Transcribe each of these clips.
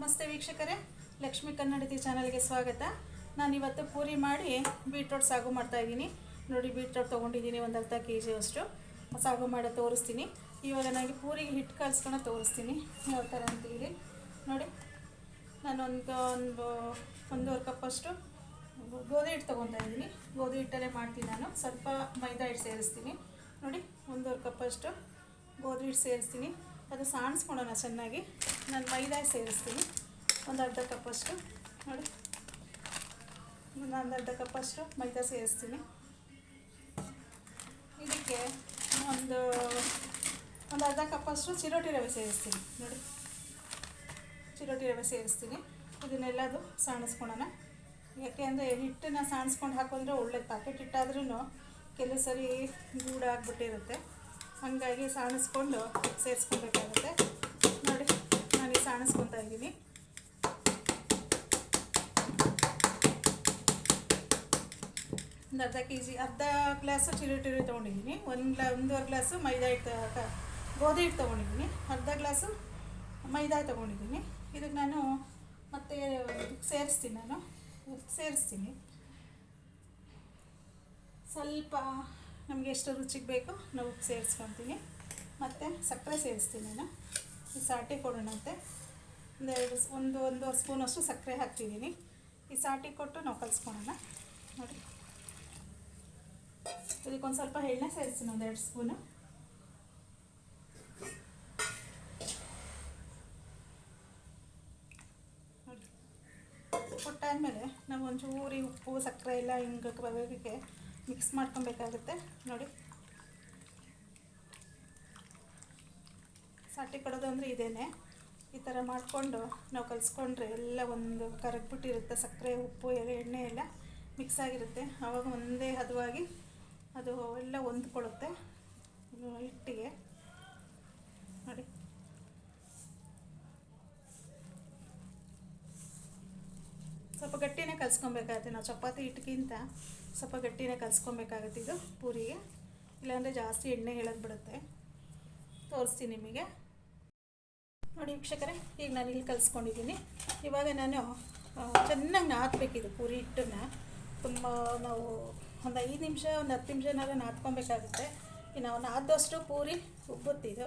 ನಮಸ್ತೆ ವೀಕ್ಷಕರೇ. ಲಕ್ಷ್ಮಿ ಕನ್ನಡತಿ ಚಾನಲ್ಗೆ ಸ್ವಾಗತ. ನಾನು ಇವತ್ತು ಪೂರಿ ಮಾಡಿ ಬೀಟ್ರೋಟ್ ಸಾಗು ಮಾಡ್ತಾ ಇದ್ದೀನಿ. ನೋಡಿ, ಬೀಟ್ರೋಟ್ ತೊಗೊಂಡಿದ್ದೀನಿ ಒಂದು ಅರ್ಧ ಕೆ ಜಿ ಅಷ್ಟು. ಸಾಗು ಮಾಡೋ ತೋರಿಸ್ತೀನಿ. ಇವಾಗ ನನಗೆ ಪೂರಿಗೆ ಹಿಟ್ಟು ಕಲಿಸ್ಕೊಂಡು ತೋರಿಸ್ತೀನಿ. ಯಾವ ಥರ ಅಂತೇಳಿ ನೋಡಿ ನಾನು ಒಂದು ಒಂದು ಒಂದೂವರೆ ಕಪ್ಪಷ್ಟು ಗೋಧಿ ಹಿಟ್ಟು ತೊಗೊತಾ ಇದ್ದೀನಿ. ಗೋಧಿ ಹಿಟ್ಟಲ್ಲೇ ಮಾಡ್ತೀನಿ ನಾನು. ಸ್ವಲ್ಪ ಮೈದಾ ಹಿಟ್ಟು ಸೇರಿಸ್ತೀನಿ. ನೋಡಿ, ಒಂದೂವರೆ ಕಪ್ಪಷ್ಟು ಗೋಧಿ ಹಿಟ್ಟು ಸೇರಿಸ್ತೀನಿ. ಅದು ಸಾಣಿಸ್ಕೊಳೋಣ ಚೆನ್ನಾಗಿ. ನಾನು ಮೈದಾ ಸೇರಿಸ್ತೀನಿ. ಒಂದು ಅರ್ಧ ಕಪ್ಪಷ್ಟು ನೋಡಿ. ಒಂದು ಅರ್ಧ ಕಪ್ಪಷ್ಟು ಮೈದಾ ಸೇರಿಸ್ತೀನಿ. ಇದಕ್ಕೆ ಒಂದು ಒಂದು ಅರ್ಧ ಕಪ್ಪಷ್ಟು ಚಿರೋಟಿ ರವೆ ಸೇರಿಸ್ತೀನಿ. ನೋಡಿ. ಚಿರೋಟಿ ರವೆ ಸೇರಿಸ್ತೀನಿ. ಇದನ್ನೆಲ್ಲದು ಸಾಣಿಸ್ಕೊಳೋಣ ಯಾಕೆ ಅಂದರೆ ಹಿಟ್ಟನ್ನ ಸಾಣಿಸ್ಕೊಂಡು ಹಾಕೊಂಡ್ರೆ ಒಳ್ಳೆ ಪ್ಯಾಕೆಟ್ ಹಿಟ್ಟಾದ್ರೂ ಕೆಲವು ಸರಿ ಗೂಡ ಆಗಿಬಿಟ್ಟಿರುತ್ತೆ ಹಾಗಾಗಿ ಸಾಣಿಸ್ಕೊಂಡು ಸೇರಿಸ್ಕೊಬೇಕಾಗುತ್ತೆ. ನೋಡಿ, ನಾನು ಸಾಣಿಸ್ಕೊತಾ ಇದ್ದೀನಿ. ಒಂದು ಅರ್ಧ ಕೆ ಜಿ ಅರ್ಧ ಗ್ಲಾಸು ಚಿರುಟಿರಿ ತೊಗೊಂಡಿದ್ದೀನಿ. ಒಂದು ಗ್ಲಾ, ಒಂದೂವರೆ ಗ್ಲಾಸು ಮೈದಾ ಹಿಟ್ಟು ಗೋಧಿ ಹಿಟ್ಟು ತೊಗೊಂಡಿದ್ದೀನಿ. ಅರ್ಧ ಗ್ಲಾಸು ಮೈದಾ ತೊಗೊಂಡಿದ್ದೀನಿ. ಇದಕ್ಕೆ ನಾನು ಮತ್ತೆ ಸೇರಿಸ್ತೀನಿ ನಾನು. ಸೇರಿಸ್ತೀನಿ. ಸ್ವಲ್ಪ ನಮಗೆ ಎಷ್ಟು ರುಚಿಗೆ ಬೇಕೋ ನಾವು ಉಪ್ಪು ಸೇರಿಸ್ಕೊತೀನಿ ಮತ್ತು ಸಕ್ಕರೆ ಸೇರಿಸ್ತೀನಿ ನಾನು. ಈ ಸಾಟಿ ಕೊಡೋಣಂತೆ ಒಂದು ಎರಡು ಒಂದು ಒಂದು ಒಂದೂವರೆ ಸ್ಪೂನಷ್ಟು ಸಕ್ಕರೆ ಹಾಕ್ತಿದ್ದೀನಿ. ಈ ಸಾಟಿ ಕೊಟ್ಟು ನಾವು ಕಲಿಸ್ಕೊಳೋಣ. ನೋಡಿ. ಇದಕ್ಕೊಂದು ಸ್ವಲ್ಪ ಎಣ್ಣೆ ಸೇರಿಸ್ತೀನಿ ಒಂದೆರಡು ಸ್ಪೂನು. ಕೊಟ್ಟಾದಮೇಲೆ ನಾವು ಒಂಚೂರಿ ಉಪ್ಪು, ಸಕ್ಕರೆ ಎಲ್ಲ ಹಿಂಗೆ ರವೆಗೆ ಮಿಕ್ಸ್ ಮಾಡ್ಕೊಬೇಕಾಗುತ್ತೆ. ನೋಡಿ. ಸಾಟಿ ಕೊಡೋದು ಅಂದರೆ ಇದೇನೆ. ಈ ಥರ ಮಾಡಿಕೊಂಡು ನಾವು ಕಲಿಸ್ಕೊಂಡ್ರೆ ಎಲ್ಲ ಒಂದು ಕರಗ್ಬಿಟ್ಟಿರುತ್ತೆ. ಸಕ್ಕರೆ, ಉಪ್ಪು ಎಲ್ಲ ಎಣ್ಣೆ ಎಲ್ಲ ಮಿಕ್ಸ್ ಆಗಿರುತ್ತೆ. ಆವಾಗ ಒಂದೇ ಹದವಾಗಿ ಅದು ಎಲ್ಲ ಹೊಂದ್ಕೊಳ್ಳುತ್ತೆ. ಹಿಟ್ಟಿಗೆ ನೋಡಿ ಸ್ವಲ್ಪ ಗಟ್ಟಿನೇ ಕಲಿಸ್ಕೊಬೇಕಾಗತ್ತೆ. ನಾವು ಚಪಾತಿ ಹಿಟ್ಟಿಗಿಂತ ಸ್ವಲ್ಪ ಗಟ್ಟಿನೇ ಕಲಿಸ್ಕೊಬೇಕಾಗತ್ತೆ ಇದು ಪೂರಿಗೆ. ಇಲ್ಲಾಂದರೆ ಜಾಸ್ತಿ ಎಣ್ಣೆ ಹೇಳೋದು ಬಿಡುತ್ತೆ. ತೋರಿಸ್ತೀನಿ ನಿಮಗೆ. ನೋಡಿ ವೀಕ್ಷಕರೇ, ಈಗ ನಾನು ಇಲ್ಲಿ ಕಲಿಸ್ಕೊಂಡಿದ್ದೀನಿ. ಇವಾಗ ನಾನು ಚೆನ್ನಾಗಿ ನಾದಬೇಕಿದು ಪೂರಿ ಹಿಟ್ಟನ್ನು. ತುಂಬ ನಾವು ಒಂದು ಐದು ನಿಮಿಷ, ಒಂದು ಹತ್ತು ನಿಮಿಷನಾದ್ರೂ ನಾದ್ಕೊಬೇಕಾಗುತ್ತೆ. ನಾವು ನಾದಷ್ಟು ಪೂರಿ ಉಬ್ಬುತ್ತಿದ್ದು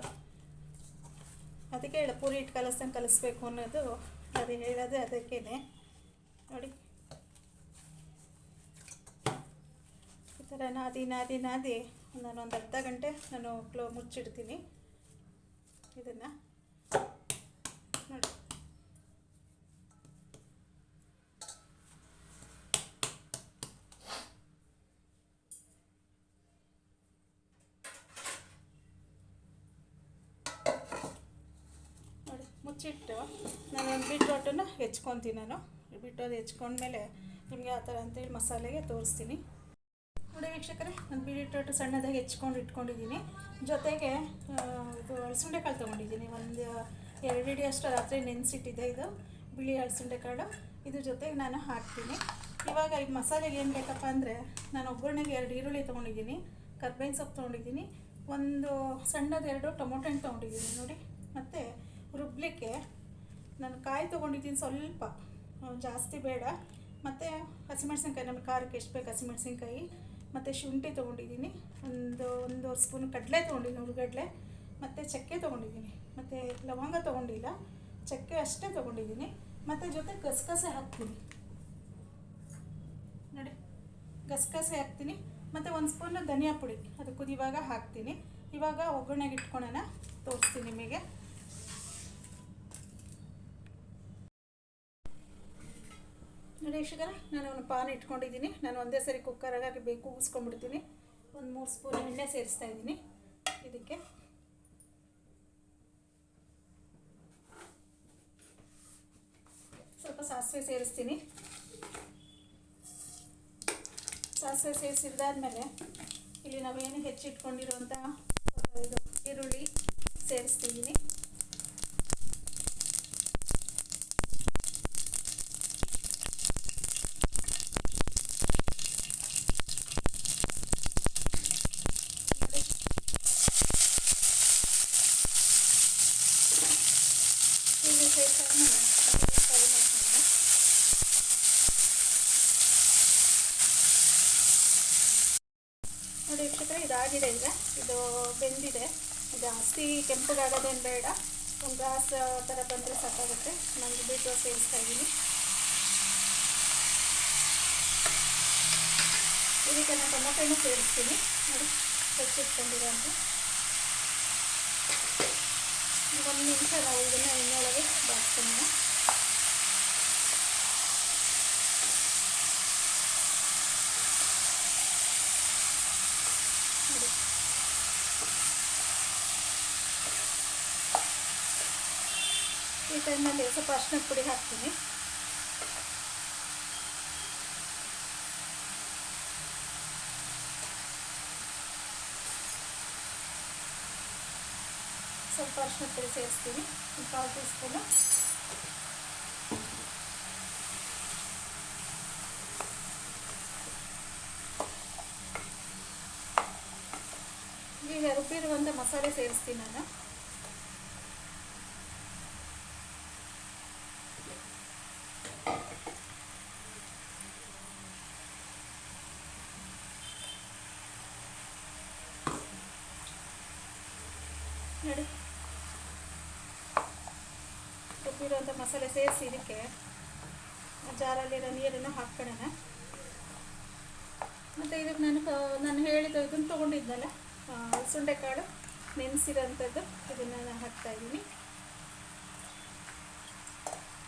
ಅದಕ್ಕೆ ಹೇಳ, ಪೂರಿ ಹಿಟ್ಟು ಕಲಿಸ್ದಂಗೆ ಕಲಿಸ್ಬೇಕು ಅನ್ನೋದು. ಅದು ಹೇಳೋದು ಅದಕ್ಕೇನೆ. ನೋಡಿ. ಈ ಥರ ನಾದಿ ನಾದಿ ನಾದಿ. ನಾನು ಒಂದು ಅರ್ಧ ಗಂಟೆ ನಾನು ಕ್ಲೋ ಮುಚ್ಚಿಡ್ತೀನಿ. ಇದನ್ನು ನೋಡಿ. ನೋಡಿ, ಮುಚ್ಚಿಟ್ಟು ನಾನು ಒಂದು ಬೀಟ್ರೋಟನ್ನು ಹೆಚ್ಕೊತೀನಿ ನಾನು. ಬೀಟ್ರೋಟ್ ಹೆಚ್ಕೊಂಡ್ಮೇಲೆ ನಿಮಗೆ ಆ ಥರ ಅಂತೇಳಿ ಮಸಾಲೆಗೆ ತೋರಿಸ್ತೀನಿ. ನೋಡಿ ವೀಕ್ಷಕರೇ ಒಂದು ಬೀಟ್ರೋಟ್ ಸಣ್ಣದಾಗಿ ಹೆಚ್ಕೊಂಡು ಇಟ್ಕೊಂಡಿದ್ದೀನಿ. ಜೊತೆಗೆ ಇದು ಅಳಸಂಡೆ ಕಾಳು ತೊಗೊಂಡಿದ್ದೀನಿ. ಒಂದು, ಎರಡು ಇಡಿ ಅಷ್ಟು ರಾತ್ರಿ ನೆನೆಸಿಟ್ಟಿದೆ ಇದು, ಬಿಳಿ ಅಳಸಂಡೆ ಕಾಳು ಇದ್ರ ಜೊತೆಗೆ ನಾನು ಹಾಕ್ತೀನಿ. ಇವಾಗ ಈ ಮಸಾಲೆಗೆ ಏನು ಬೇಕಪ್ಪ ಅಂದರೆ, ನಾನು ಒಗ್ಗರಣೆಗೆ ಎರಡು ಈರುಳ್ಳಿ ತೊಗೊಂಡಿದ್ದೀನಿ, ಕರ್ಬೇವಿನ ಸೊಪ್ಪು ತೊಗೊಂಡಿದ್ದೀನಿ, ಒಂದು ಸಣ್ಣದು ಎರಡು ಟೊಮೊಟೊ ಹಣ್ಣು ತೊಗೊಂಡಿದ್ದೀನಿ ನೋಡಿ. ಮತ್ತು ರುಬ್ಲಿಕ್ಕೆ ನಾನು ಕಾಯಿ ತೊಗೊಂಡಿದ್ದೀನಿ ಸ್ವಲ್ಪ. ಜಾಸ್ತಿ ಬೇಡ. ಮತ್ತು ಹಸಿಮೆಣ್ಸಿನ್ಕಾಯಿ, ನಮಗೆ ಖಾರಕ್ಕೆ ಎಷ್ಟು ಬೇಕು ಹಸಿಮೆಣ್ಸಿನ್ಕಾಯಿ. ಮತ್ತು ಶುಂಠಿ ತೊಗೊಂಡಿದ್ದೀನಿ. ಒಂದು ಒಂದೂವರೆ ಸ್ಪೂನ್ ಕಡಲೆ ತೊಗೊಂಡಿದ್ದೀನಿ, ಹುರುಗಡ್ಲೆ. ಮತ್ತು ಚಕ್ಕೆ ತೊಗೊಂಡಿದ್ದೀನಿ. ಮತ್ತು ಲವಂಗ ತೊಗೊಂಡಿಲ್ಲ. ಚಕ್ಕೆ ಅಷ್ಟೇ ತೊಗೊಂಡಿದ್ದೀನಿ. ಮತ್ತು ಜೊತೆ ಗಸಗಸೆ ಹಾಕ್ತೀನಿ. ನೋಡಿ, ಗಸಗಸೆ ಹಾಕ್ತೀನಿ. ಮತ್ತು ಒಂದು ಸ್ಪೂನ್ ಧನಿಯಾ ಪುಡಿ, ಅದು ಕುದಿವಾಗ ಹಾಕ್ತೀನಿ. ಇವಾಗ ಒಗ್ಗರಣೆಗೆ ಇಟ್ಕೊಳ್ಳೋಣ ತೋರಿಸ್ತೀನಿ ನಿಮಗೆ. ನೋಡಿ ವೀಕ್ಷಕರ ನಾನು ಒಂದು ಪಾನ್ ಇಟ್ಕೊಂಡಿದ್ದೀನಿ. ನಾನು ಒಂದೇ ಸರಿ ಕುಕ್ಕರಾಗಿ ಬೇಕು ಕೂಗಿಸ್ಕೊಂಡ್ಬಿಡ್ತೀನಿ ಒಂದು ಮೂರು ಸ್ಪೂನ್ ಎಣ್ಣೆ ಸೇರಿಸ್ತಾ ಇದ್ದೀನಿ. ಇದಕ್ಕೆ. ಸ್ವಲ್ಪ ಸಾಸಿವೆ ಸೇರಿಸ್ತೀನಿ. ಸಾಸಿವೆ ಸೇರಿಸಿದ್ದಾದ್ಮೇಲೆ ಇಲ್ಲಿ ನಾವೇನು ಹೆಚ್ಚಿಟ್ಕೊಂಡಿರುವಂಥ ಇದು ಈರುಳ್ಳಿ ಸೇರಿಸ್ತಿದ್ದೀನಿ ನೋಡಿ. ಇಲ್ಲಿ ಸೇರ್ಸ ಆದಮೇಲೆ ಫ್ರೈ ಮಾಡ್ಕೊಳ್ಳೋಣ ನೋಡಿ ವೀಕ್ಷಕರೆ, ಇದಾಗಿದೆ ಈಗ. ಇದು ಬೆಂದಿದೆ. ಜಾಸ್ತಿ ಕೆಂಪಗಾಗೋದೇನು ಬೇಡ. ಒಂದು ಗ್ಲಾಸ್ ಥರ ಬಂದರೆ ಸಾಕಾಗುತ್ತೆ. ನನಗೆ ಬೀಟ್ರೋಟ್ ಸೇರಿಸ್ತಾ ಇದ್ದೀನಿ. ಇದಕ್ಕೆ ನಾನು ಟೊಮೊಟೊನೂ ಸೇರಿಸ್ತೀನಿ. ನೋಡಿ ಹೆಚ್ಚಿಟ್ಕೊಂಡಿರೋ ಒಂದು ನಿಮಿಷ ನಾವು ಇದನ್ನು ಇನ್ನೊಳಗೆ ಬಾಡ್ಕೊಳ್ಳೋಣ ನೋಡಿ ಈ ಟೈಮಲ್ಲಿ ಸ್ವಲ್ಪ ಅರ್ಶಿನ ಪುಡಿ ಹಾಕ್ತೀನಿ. ಸ್ವಲ್ಪ ಅರ್ಶಿನ ಪುಡಿ ಸೇರಿಸ್ತೀನಿ. ಕಾಲು ಟೀ ಸ್ಪೂನು. ಈಗ ರುಬ್ಬಿರುವಂಥ ಮಸಾಲೆ ಸೇರಿಸ್ತೀನಿ ನಾನು ನೋಡಿ ರುಬ್ಬಿರುವಂಥ ಮಸಾಲೆ ಸೇರಿಸಿ ಇದಕ್ಕೆ ಜಾರಲ್ಲಿರೋ ನೀರನ್ನು ಹಾಕ್ಕೊಳ್ಳೋಣ. ಮತ್ತು ಇದಕ್ಕೆ ನಾನು ನಾನು ಹೇಳಿದ ಇದನ್ನು ತೊಗೊಂಡಿದ್ದಲ್ಲ ಸುಂಡೆಕಾಳು ನೆನೆಸಿರೋಂಥದ್ದು ಇದನ್ನು ನಾನು ಹಾಕ್ತಾಯಿದ್ದೀನಿ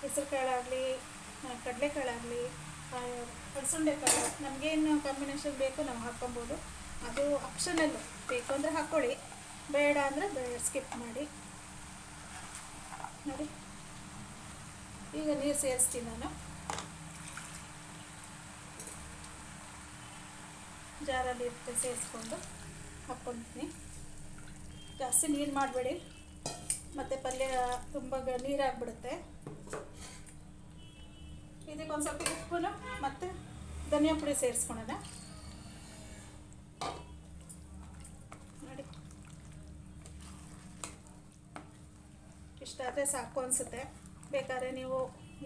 ಹೆಸರು ಕಾಳಾಗಲಿ ಕಡಲೆಕಾಳಾಗಲಿ ಅಲಸಂಡೆಕಾಳು ನಮಗೇನು ಕಾಂಬಿನೇಷನ್ ಬೇಕು ನಾವು ಹಾಕ್ಕೊಬೋದು. ಅದು ಆಪ್ಷನಲ್ಲು ಬೇಕು ಅಂದರೆ ಹಾಕ್ಕೊಳ್ಳಿ, ಬೇಡ ಅಂದರೆ ಬೇಡ ಸ್ಕಿಪ್ ಮಾಡಿ ನೋಡಿ ಈಗ ನೀರು ಸೇರಿಸ್ತೀನಿ ನಾನು. ಜಾರಲ್ಲಿ ಇರುತ್ತೆ ಸೇರಿಸ್ಕೊಂಡು ಹಾಕ್ಕೊತೀನಿ ಜಾಸ್ತಿ ನೀರು ಮಾಡಬೇಡಿ. ಮತ್ತು ಪಲ್ಯ ತುಂಬ ನೀರಾಗ್ಬಿಡುತ್ತೆ. ಇದಕ್ಕೆ ಒಂದು ಸ್ವಲ್ಪ ಉಪ್ಪುನು ಮತ್ತು ಧನಿಯಾ ಪುಡಿ ಸೇರಿಸ್ಕೊಳೋಣ. ನೋಡಿ. ಇಷ್ಟಾದರೆ ಸಾಕು ಅನಿಸುತ್ತೆ. ಬೇಕಾದ್ರೆ ನೀವು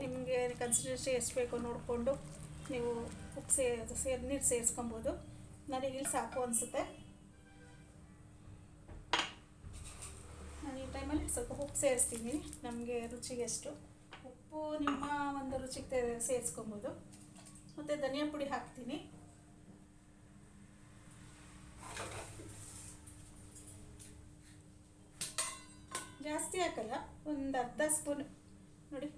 ನಿಮಗೆ ಕನ್ಸಿಸ್ಟೆನ್ಸಿ ಎಷ್ಟು ಬೇಕೋ ನೋಡಿಕೊಂಡು ನೀವು ಉಪ್ಪು ಸೇ ಸೇರಿ ನೀರು ಸೇರಿಸ್ಕೊಬೋದು. ನನಗೆ ಇಲ್ಲಿ ಸಾಕು ಅನಿಸುತ್ತೆ. ನಾನು ಈ ಟೈಮಲ್ಲಿ ಸ್ವಲ್ಪ ಉಪ್ಪು ಸೇರಿಸ್ತೀನಿ. ನಮಗೆ ರುಚಿಗೆ ಎಷ್ಟು. ಉಪ್ಪು ನಿಮ್ಮ ಒಂದು ರುಚಿಗೆ ಸೇರಿಸ್ಕೊಬೋದು. ಮತ್ತು ಧನಿಯಾ ಪುಡಿ ಹಾಕ್ತೀನಿ. ಜಾಸ್ತಿ ಹಾಕಲ್ಲ, ಒಂದು ಅರ್ಧ ಸ್ಪೂನ್ ನೋಡಿ.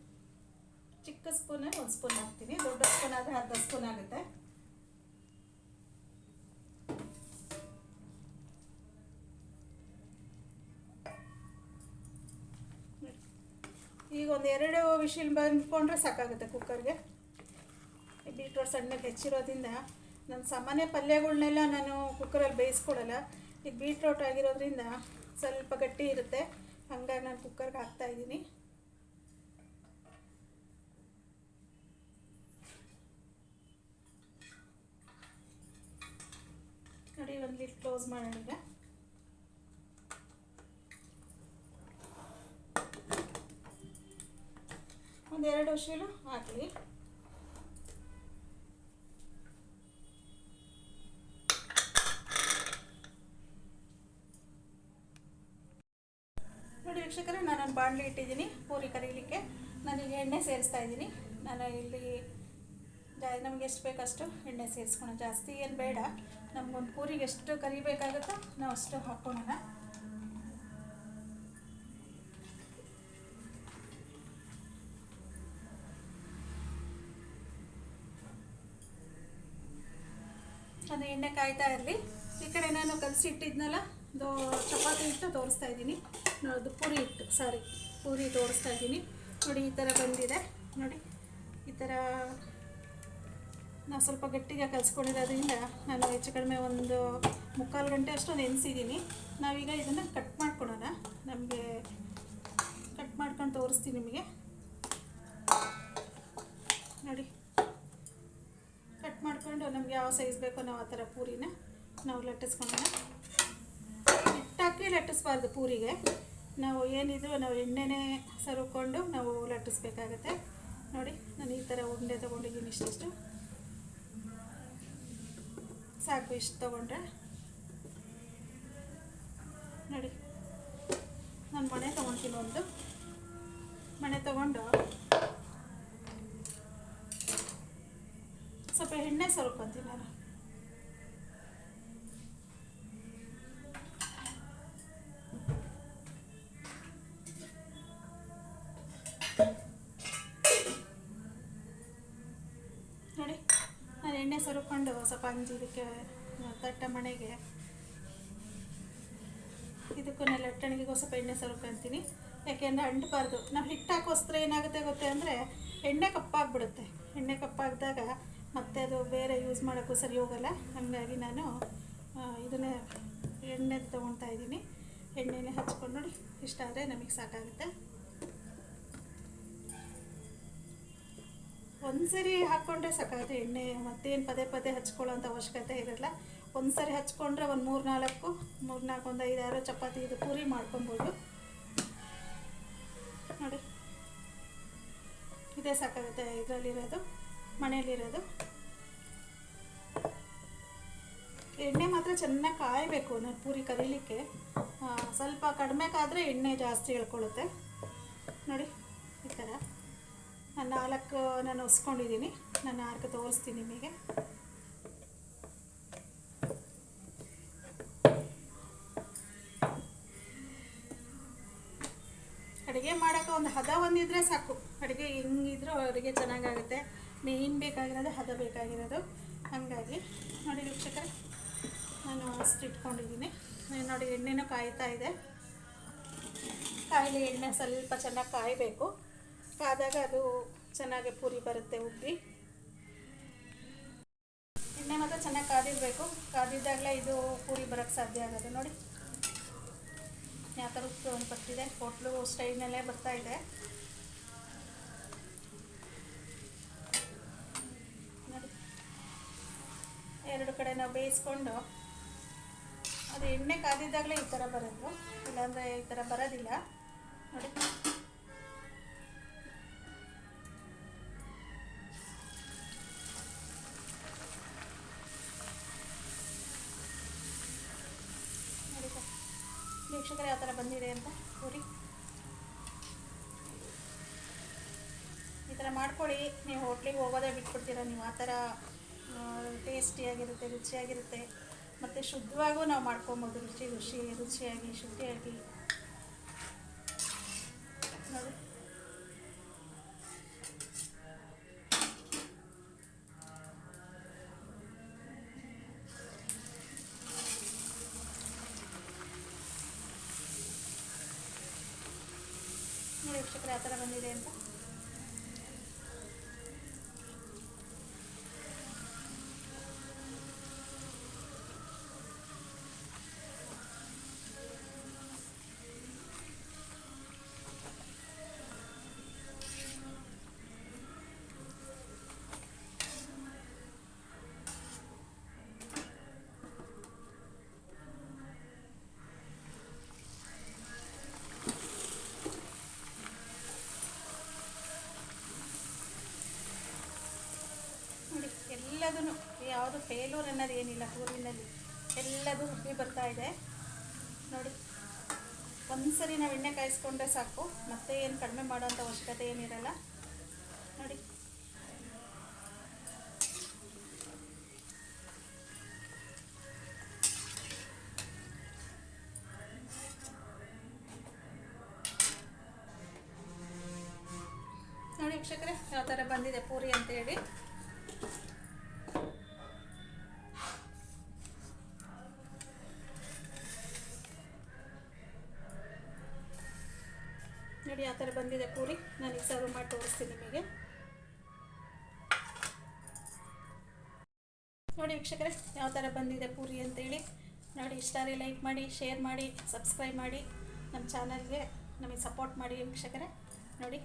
ಚಿಕ್ಕ ಸ್ಪೂನ್, ಒಂದು ಸ್ಪೂನ್ ಹಾಕ್ತೀನಿ. ದೊಡ್ಡ ಸ್ಪೂನ್ ಆದರೆ ಅರ್ಧ ಸ್ಪೂನ್ ಆಗುತ್ತೆ. ಈಗ ಒಂದು ಎರಡು ವಿಷಿಲ್ ಬಂದ್ಕೊಂಡ್ರೆ ಸಾಕಾಗುತ್ತೆ ಕುಕ್ಕರ್ಗೆ. ಬೀಟ್ರೋಟ್ ಸಣ್ಣಗೆ ಹೆಚ್ಚಿರೋದ್ರಿಂದ ನನ್ನ ಸಾಮಾನ್ಯ ಪಲ್ಯಗಳನ್ನೆಲ್ಲ ನಾನು ಕುಕ್ಕರಲ್ಲಿ ಬೇಯಿಸ್ಕೊಡಲ್ಲ. ಈಗ ಬೀಟ್ರೋಟ್ ಆಗಿರೋದ್ರಿಂದ ಸ್ವಲ್ಪ ಗಟ್ಟಿ ಇರುತ್ತೆ. ಹಂಗಾಗಿ ನಾನು ಕುಕ್ಕರ್ಗೆ ಹಾಕ್ತಾ ನೋಡಿ, ಒಂದು ಲಿಟ್ ಕ್ಲೋಸ್ ಮಾಡೋಣ ಈಗ ಒಂದೆರಡು ವರ್ಷಲು ಹಾಕಲಿ ನೋಡಿ ವೀಕ್ಷಕರೇ, ನಾನು ಬಾಣಲಿ ಇಟ್ಟಿದ್ದೀನಿ, ಪೂರಿ ಕರೀಲಿಕ್ಕೆ. ನಾನೀಗ ಎಣ್ಣೆ ಸೇರಿಸ್ತಾ ಇದ್ದೀನಿ. ನಾನು ಇಲ್ಲಿ ನಮಗೆ ಎಷ್ಟು ಬೇಕಷ್ಟು ಎಣ್ಣೆ ಸೇರಿಸ್ಕೊಳ ಜಾಸ್ತಿ ಏನು ಬೇಡ. ನಮಗೊಂದು ಪೂರಿಗೆ ಎಷ್ಟು ಕರಿಬೇಕಾಗುತ್ತೋ ನಾವು ಅಷ್ಟು ಹಾಕ್ಕೊಳ್ಳೋಣ ಅದು ಎಣ್ಣೆ ಕಾಯ್ತಾ ಇರಲಿ. ಈ ಕಡೆ ನಾನು ಕಲಸಿ ಇಟ್ಟಿದ್ನಲ್ಲ ದೋ ಚಪಾತಿ ಹಿಟ್ಟು ತೋರಿಸ್ತಾ ಇದ್ದೀನಿ. ನೋಡೋದು ಪೂರಿ ಹಿಟ್ಟು, ಸಾರಿ, ಪೂರಿ ತೋರಿಸ್ತಾ ಇದ್ದೀನಿ. ನೋಡಿ, ಈ ಥರ ಬಂದಿದೆ. ನೋಡಿ, ಈ ಥರ ನಾವು ಸ್ವಲ್ಪ ಗಟ್ಟಿಗೆ ಕಲಿಸ್ಕೊಂಡಿರೋದ್ರಿಂದ ನಾನು ಹೆಚ್ಚು ಕಡಿಮೆ ಒಂದು ಮುಕ್ಕಾಲು ಗಂಟೆ ಅಷ್ಟು ನೆನೆಸಿದ್ದೀನಿ ನಾವೀಗ ಇದನ್ನು ಕಟ್ ಮಾಡ್ಕೊಳೋಣ. ನಮಗೆ ಕಟ್ ಮಾಡ್ಕೊಂಡು ತೋರಿಸ್ತೀನಿ ನಿಮಗೆ. ನೋಡಿ. ಕಟ್ ಮಾಡಿಕೊಂಡು ನಮ್ಗೆ ಯಾವ ಸೈಜ್ ಬೇಕೋ ನಾವು ಆ ಥರ ಪೂರಿನ ನಾವು ಲಟ್ಟಿಸ್ಕೊಳ್ಳೋಣ. ಹಿಟ್ಟಾಕಿ ಲಟ್ಟಿಸ್ಬಾರ್ದು ಪೂರಿಗೆ. ನಾವು ಏನಿದ್ರು ನಾವು ಎಣ್ಣೆನೇ ಸರುಕೊಂಡು ನಾವು ಲಟ್ಟಿಸ್ಬೇಕಾಗತ್ತೆ. ನೋಡಿ, ನಾನು ಈ ಥರ ಉಂಡೆ ತೊಗೊಂಡಿದ್ದೀನಿ ಇಷ್ಟಿಷ್ಟು. ಸಾಕು ಇಷ್ಟು ತೊಗೊಂಡ್ರೆ. ನೋಡಿ. ನಾನು ಮನೆ ತೊಗೊಳ್ತೀನಿ ಒಂದು. ಮನೆ ತೊಗೊಂಡು. ಸ್ವಲ್ಪ ಎಣ್ಣೆ ಸ್ವಲ್ಪ ನಾನು. ಸ್ವಲ್ಪ ಅಂಜಿ ಇದಕ್ಕೆ ತಟ್ಟೆ ಮಣೆಗೆ ಇದಕ್ಕೂ ಲಟ್ಟಣಿಗೆಗೂ ಸ್ವಲ್ಪ ಎಣ್ಣೆ ಸರುಕೊಂತೀನಿ ಯಾಕೆಂದರೆ ಅಂಟಬಾರ್ದು. ನಾವು ಹಿಟ್ಟು ಹಾಕೋಸ್ತ್ರ ಏನಾಗುತ್ತೆ ಗೊತ್ತೇ ಅಂದರೆ ಎಣ್ಣೆ ಕಪ್ಪಾಗ್ಬಿಡುತ್ತೆ. ಎಣ್ಣೆ ಕಪ್ಪಾಗಿದಾಗ ಮತ್ತೆ ಅದು ಬೇರೆ ಯೂಸ್ ಮಾಡೋಕ್ಕೂ ಸರಿ ಹೋಗಲ್ಲ. ಹಾಗಾಗಿ ನಾನು ಇದನ್ನೇ ಎಣ್ಣೆ ತೊಗೊಳ್ತಾ ಇದ್ದೀನಿ. ಎಣ್ಣೆನೇ ಹಚ್ಕೊಂಡು ನೋಡಿ. ಇಷ್ಟ ಆದರೆ ನಮಗೆ ಸಾಕಾಗುತ್ತೆ. ಒಂದ್ಸರಿ ಹಾಕ್ಕೊಂಡ್ರೆ ಸಾಕಾಗುತ್ತೆ. ಎಣ್ಣೆ ಮತ್ತೇನು ಪದೇ ಪದೇ ಹಚ್ಕೊಳ್ಳೋಂಥ ಅವಶ್ಯಕತೆ ಇರಲ್ಲ. ಒಂದ್ಸರಿ ಹಚ್ಕೊಂಡ್ರೆ ಒಂದು ಮೂರು ನಾಲ್ಕು ಮೂರು ನಾಲ್ಕು ಒಂದು ಐದಾರು ಚಪಾತಿ ಇದು ಪೂರಿ ಮಾಡ್ಕೊಬೋದು. ನೋಡಿ. ಇದೇ ಸಾಕಾಗುತ್ತೆ ಇದರಲ್ಲಿರೋದು, ಮನೆಯಲ್ಲಿರೋದು. ಎಣ್ಣೆ ಮಾತ್ರ ಚೆನ್ನಾಗಿ ಕಾಯಬೇಕು, ನಾನು ಪೂರಿ ಕರೀಲಿಕ್ಕೆ. ಸ್ವಲ್ಪ ಕಡಿಮೆ ಕಾದರೆ ಎಣ್ಣೆ ಜಾಸ್ತಿ ಹೇಳ್ಕೊಳ್ಳುತ್ತೆ. ನೋಡಿ, ಈ ಥರ. ನಾಲ್ಕು ನಾನು ಹೊಸ್ಕೊಂಡಿದ್ದೀನಿ ನಾನು ನಾಲ್ಕು ತೋರಿಸ್ತೀನಿ ನಿಮಗೆ. ಅಡುಗೆ ಮಾಡೋಕ್ಕೆ ಒಂದು ಹದ ಒಂದಿದ್ರೆ ಸಾಕು. ಅಡುಗೆ ಹೆಂಗಿದ್ರೂ ಅಡುಗೆ ಚೆನ್ನಾಗಾಗುತ್ತೆ. ಮೇನ್ ಬೇಕಾಗಿರೋದು ಹದ ಬೇಕಾಗಿರೋದು. ಹಾಗಾಗಿ ನೋಡಿ ವೀಕ್ಷಕರೇ, ನಾನು ಅಷ್ಟು ಇಟ್ಕೊಂಡಿದ್ದೀನಿ. ನೋಡಿ ಎಣ್ಣೆನೂ ಕಾಯ್ತಾ ಇದೆ. ಕಾಯಿಲೆ ಎಣ್ಣೆ ಸ್ವಲ್ಪ ಚೆನ್ನಾಗಿ ಕಾಯಬೇಕು. ಕಾದಾಗ ಅದು ಚೆನ್ನಾಗಿ ಪೂರಿ ಬರುತ್ತೆ ಉಬ್ಬಿ ಎಣ್ಣೆ ಮಾತ್ರ ಚೆನ್ನಾಗಿ ಕಾದಿರಬೇಕು. ಕಾದಿದ್ದಾಗಲೇ ಇದು ಪೂರಿ ಬರೋಕ್ಕೆ ಸಾಧ್ಯ ಆಗೋದು ನೋಡಿ. ಯಾವ ಥರ ಉಪ್ಪು ಒಂದು ಬರ್ತಿದೆ. ಹೋಟ್ಲು ಸ್ಟೈಲ್ನಲ್ಲೇ ಬರ್ತಾ ಇದೆ. ಎರಡು ಕಡೆ ನಾವು ಬೇಯಿಸ್ಕೊಂಡು ಅದು ಎಣ್ಣೆ ಕಾದಿದ್ದಾಗಲೇ ಈ ಥರ ಬರೋದು. ಇಲ್ಲಾಂದರೆ ಈ ಥರ ಬರೋದಿಲ್ಲ. ನೋಡಿ. ವೀಕ್ಷಕರು ಯಾವ ಥರ ಬಂದಿದೆ ಅಂತ ಪೂರಿ ಈ ಥರ ಮಾಡ್ಕೊಳ್ಳಿ. ನೀವು ಹೋಟ್ಲಿಗೆ ಹೋಗೋದೇ ಬಿಟ್ಬಿಡ್ತೀರ, ನೀವು ಆ ಥರ ಟೇಸ್ಟಿಯಾಗಿರುತ್ತೆ, ರುಚಿಯಾಗಿರುತ್ತೆ. ಮತ್ತು ಶುದ್ಧವಾಗೂ ನಾವು ಮಾಡ್ಕೊಬೋದು ರುಚಿ ರುಚಿ, ರುಚಿಯಾಗಿ, ಶುದ್ಧಿಯಾಗಿ. ಫೇಲೂರ್ ಅನ್ನೋದು ಏನಿಲ್ಲ ಹೂವಿನಲ್ಲಿ ಎಲ್ಲದೂ ಹುಬ್ಬಿ ಬರ್ತಾ ಇದೆ. ನೋಡಿ, ಒಂದ್ಸರಿ ನಾವು ಎಣ್ಣೆ ಕಾಯಿಸ್ಕೊಂಡ್ರೆ ಸಾಕು, ಮತ್ತೆ ಏನು ಕಡಿಮೆ ಮಾಡೋಂಥ ಅವಶ್ಯಕತೆ ಏನಿರಲ್ಲ. ನೋಡಿ ನೋಡಿ. ಯಾವ ಥರ ಬಂದಿದೆ ಪೂರಿ. ನಾನು ಈಗ ಸರ್ವ್ ಮಾಡಿ ತೋರಿಸ್ತೀನಿ ನಿಮಗೆ. ನೋಡಿ ವೀಕ್ಷಕರೇ, ಯಾವ ಥರ ಬಂದಿದೆ ಪೂರಿ ಅಂತೇಳಿ ನೋಡಿ ಇಷ್ಟಾರಿ ಲೈಕ್ ಮಾಡಿ ಶೇರ್ ಮಾಡಿ ಸಬ್ಸ್ಕ್ರೈಬ್ ಮಾಡಿ. ನಮ್ಮ ಚಾನಲ್ಗೆ ನಮಗೆ ಸಪೋರ್ಟ್ ಮಾಡಿ ವೀಕ್ಷಕರೇ. ನೋಡಿ.